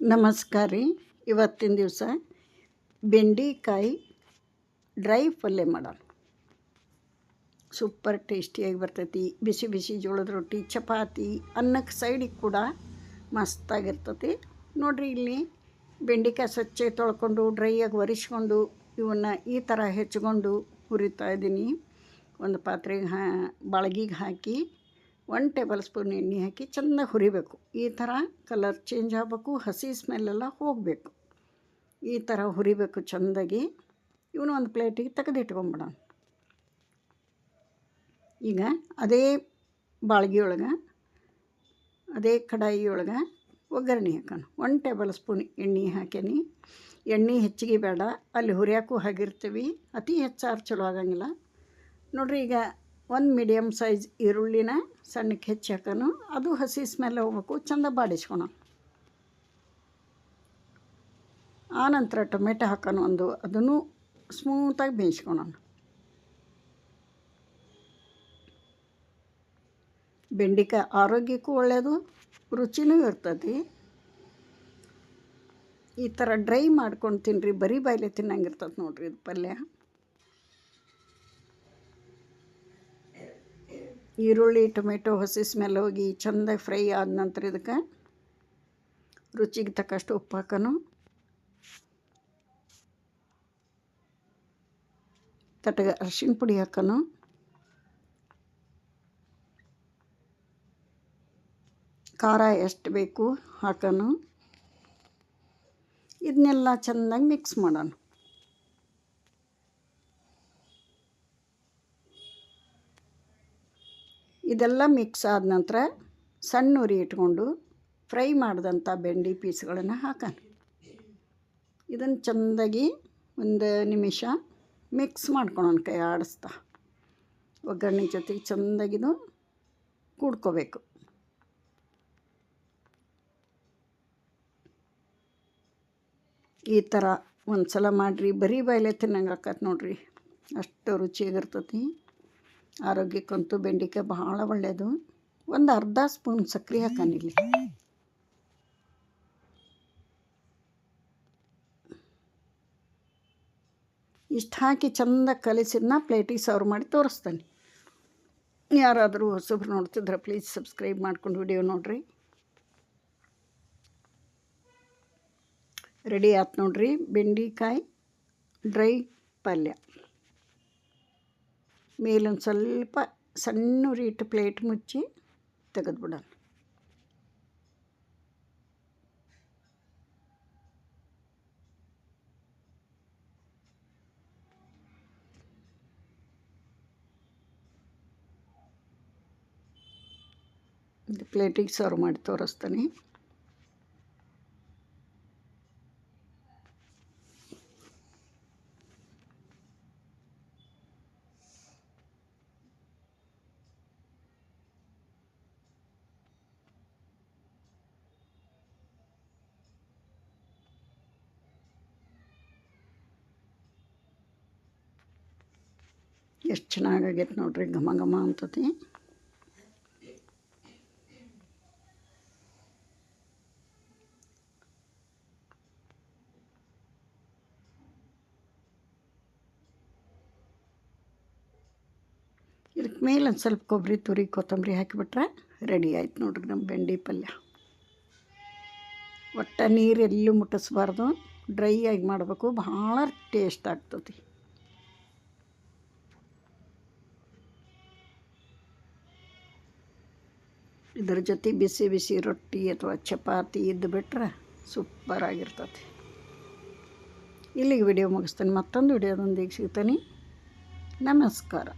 ನಮಸ್ಕಾರ ರೀ. ಇವತ್ತಿನ ದಿವಸ ಬೆಂಡೆಕಾಯಿ ಡ್ರೈ ಪಲ್ಯ ಮಾಡೋಣ. ಸೂಪರ್ ಟೇಸ್ಟಿಯಾಗಿ ಬರ್ತೈತಿ. ಬಿಸಿ ಬಿಸಿ ಜೋಳದ ರೊಟ್ಟಿ, ಚಪಾತಿ, ಅನ್ನಕ್ಕೆ ಸೈಡಿಗೆ ಕೂಡ ಮಸ್ತಾಗಿರ್ತತಿ. ನೋಡಿರಿ ಇಲ್ಲಿ ಬೆಂಡೆಕಾಯಿ ಸ್ವಚ್ಛ ತೊಳ್ಕೊಂಡು ಡ್ರೈಯಾಗಿ ಒರೆಸ್ಕೊಂಡು ಇವನ್ನ ಈ ಥರ ಹೆಚ್ಕೊಂಡು ಹುರಿತಾ ಇದ್ದೀನಿ. ಒಂದು ಪಾತ್ರೆಗೆ ಹಾ, ಬಾಳ್ಗಿಗೆ ಹಾಕಿ ಒನ್ ಟೇಬಲ್ ಸ್ಪೂನ್ ಎಣ್ಣೆ ಹಾಕಿ ಚೆಂದ ಹುರಿಬೇಕು. ಈ ಥರ ಕಲರ್ ಚೇಂಜ್ ಆಗಬೇಕು, ಹಸಿ ಸ್ಮೆಲ್ಲೆಲ್ಲ ಹೋಗಬೇಕು. ಈ ಥರ ಹುರಿಬೇಕು ಚೆಂದಾಗಿ. ಇವನು ಒಂದು ಪ್ಲೇಟಿಗೆ ತೆಗೆದಿಟ್ಕೊಂಬಿಡೋಣ. ಈಗ ಅದೇ ಬಾಳ್ಗಿ ಒಳಗೆ ಅದೇ ಕಡಾಯಿ ಒಳಗೆ ಒಗ್ಗರಣೆ ಹಾಕೋಣ. ಒನ್ ಟೇಬಲ್ ಸ್ಪೂನ್ ಎಣ್ಣೆ ಹಾಕೇನಿ ಎಣ್ಣೆ ಹೆಚ್ಚಿಗೆ ಬೇಡ, ಅಲ್ಲಿ ಹುರಿಯೋಕ್ಕೂ ಹಾಗಿರ್ತೀವಿ. ಅತಿ ಹೆಚ್ಚಾರು ಚಲೋ ಆಗಂಗಿಲ್ಲ. ನೋಡಿರಿ ಈಗ ಒಂದು ಮೀಡಿಯಮ್ ಸೈಜ್ ಈರುಳ್ಳಿನ ಸಣ್ಣಕ್ಕೆ ಹೆಚ್ಚಿ ಹಾಕೋಣ ಅದು ಹಸಿ ಸ್ಮೆಲ್ ಹೋಗ್ಬೇಕು, ಚಂದ ಬಾಡಿಸ್ಕೊಳ ಆನಂತರ ಟೊಮೆಟೊ ಹಾಕೋಣ ಒಂದು, ಅದನ್ನು ಸ್ಮೂತಾಗಿ ಬೇಯಿಸ್ಕೊಳೋಣ ಬೆಂಡೆಕಾಯಿ ಆರೋಗ್ಯಕ್ಕೂ ಒಳ್ಳೆಯದು ರುಚಿನೂ ಇರ್ತದೆ. ಈ ಥರ ಡ್ರೈ ಮಾಡ್ಕೊಂಡು ತಿನ್ನಿರಿ ಬರೀ ಬಾಯ್ಲೆ ತಿನ್ನಂಗಿರ್ತದೆ ನೋಡಿರಿ ಇದು ಪಲ್ಯ. ಈರುಳ್ಳಿ, ಟೊಮೆಟೊ, ಹಸಿ ಸ್ಮೆಲ್ ಹೋಗಿ ಚೆಂದಾಗಿ ಫ್ರೈ ಆದ ನಂತರ ಇದಕ್ಕೆ ರುಚಿಗೆ ತಕ್ಕಷ್ಟು ಉಪ್ಪು ಹಾಕೋನು. ತಟಗ ಅರಿಶಿಣ ಪುಡಿ ಹಾಕೋನು. ಖಾರ ಎಷ್ಟು ಬೇಕು ಹಾಕೋನು. ಇದನ್ನೆಲ್ಲ ಚೆಂದಾಗಿ ಮಿಕ್ಸ್ ಮಾಡೋಣ. ಇದೆಲ್ಲ ಮಿಕ್ಸ್ ಆದ ನಂತರ ಸಣ್ಣ ಉರಿ ಇಟ್ಕೊಂಡು ಫ್ರೈ ಮಾಡಿದಂಥ ಬೆಂಡಿ ಪೀಸ್ಗಳನ್ನು ಹಾಕೋಣ. ಇದನ್ನು ಚೆಂದಾಗಿ ಒಂದು ನಿಮಿಷ ಮಿಕ್ಸ್ ಮಾಡ್ಕೊಳೋಣ ಕೈ ಆಡಿಸ್ತಾ. ಒಗ್ಗರಣೆ ಜೊತೆಗೆ ಚೆಂದಾಗಿದು ಕೂಡ್ಕೋಬೇಕು. ಈ ಥರ ಒಂದು ಸಲ ಮಾಡಿರಿ, ಬರೀ ಬಾಯಲೆ ತಿನ್ನಂಗೆ ಆಕತ್ತೆ ನೋಡಿರಿ. ಅಷ್ಟು ರುಚಿಯಾಗಿರ್ತೈತಿ. ಆರೋಗ್ಯಕ್ಕಂತೂ ಬೆಂಡೆಕಾಯಿ ಭಾಳ ಒಳ್ಳೆಯದು ಒಂದು ಅರ್ಧ ಸ್ಪೂನ್ ಸಕ್ಕರೆ ಹಾಕಾನಿಲ್ಲಿ ಇಷ್ಟು ಹಾಕಿ ಚಂದ ಕಲಿಸಿದ್ನ ಪ್ಲೇಟಿಗೆ ಸರ್ವ್ ಮಾಡಿ ತೋರಿಸ್ತಾನೆ. ಯಾರಾದರೂ ಹೊಸಬ್ರು ನೋಡ್ತಿದ್ರೆ ಪ್ಲೀಸ್ ಸಬ್ಸ್ಕ್ರೈಬ್ ಮಾಡ್ಕೊಂಡು ವಿಡಿಯೋ ನೋಡಿರಿ. ರೆಡಿ ಆಯ್ತು ನೋಡಿರಿ. ಬೆಂಡೆಕಾಯಿ ಡ್ರೈ ಪಲ್ಯ. ಮೇಲೊಂದು ಸ್ವಲ್ಪ ಸಣ್ಣ ಉರಿ ಇಟ್ಟು ಪ್ಲೇಟ್ ಮುಚ್ಚಿ ತೆಗೆದ್ಬಿಡೋಣ ಪ್ಲೇಟಿಗೆ ಸರ್ವ್ ಮಾಡಿ ತೋರಿಸ್ತಾನೆ ಎಷ್ಟು ಚೆನ್ನಾಗಾಗೈತೆ ನೋಡ್ರಿ ಘಮ ಘಮ ಅಂತತಿ. ಇದಕ್ಕೆ ಮೇಲೆ ಒಂದು ಸ್ವಲ್ಪ ಕೊಬ್ಬರಿ ತುರಿ, ಕೊತ್ತಂಬರಿ ಹಾಕಿಬಿಟ್ರೆ ರೆಡಿ ಆಯ್ತು ನೋಡ್ರಿ ನಮ್ಮ ಬೆಂಡಿ ಪಲ್ಯ. ಒಟ್ಟ ನೀರು ಎಲ್ಲೂ ಮುಟ್ಟಿಸ್ಬಾರ್ದು. ಡ್ರೈ ಆಗಿ ಮಾಡಬೇಕು, ಭಾಳ ಟೇಸ್ಟ್ ಆಗ್ತತಿ. ಇದ್ರ ಜೊತೆ ಬಿಸಿ ಬಿಸಿ ರೊಟ್ಟಿ ಅಥವಾ ಚಪಾತಿ ಇದ್ದು ಬಿಟ್ರೆ ಸೂಪರಾಗಿರ್ತತಿ ಇಲ್ಲಿಗೆ ವಿಡಿಯೋ ಮುಗಿಸ್ತೀನಿ. ಮತ್ತೊಂದು ವಿಡಿಯೋದೊಂದಿಗೆ ಸಿಗ್ತೀನಿ. ನಮಸ್ಕಾರ.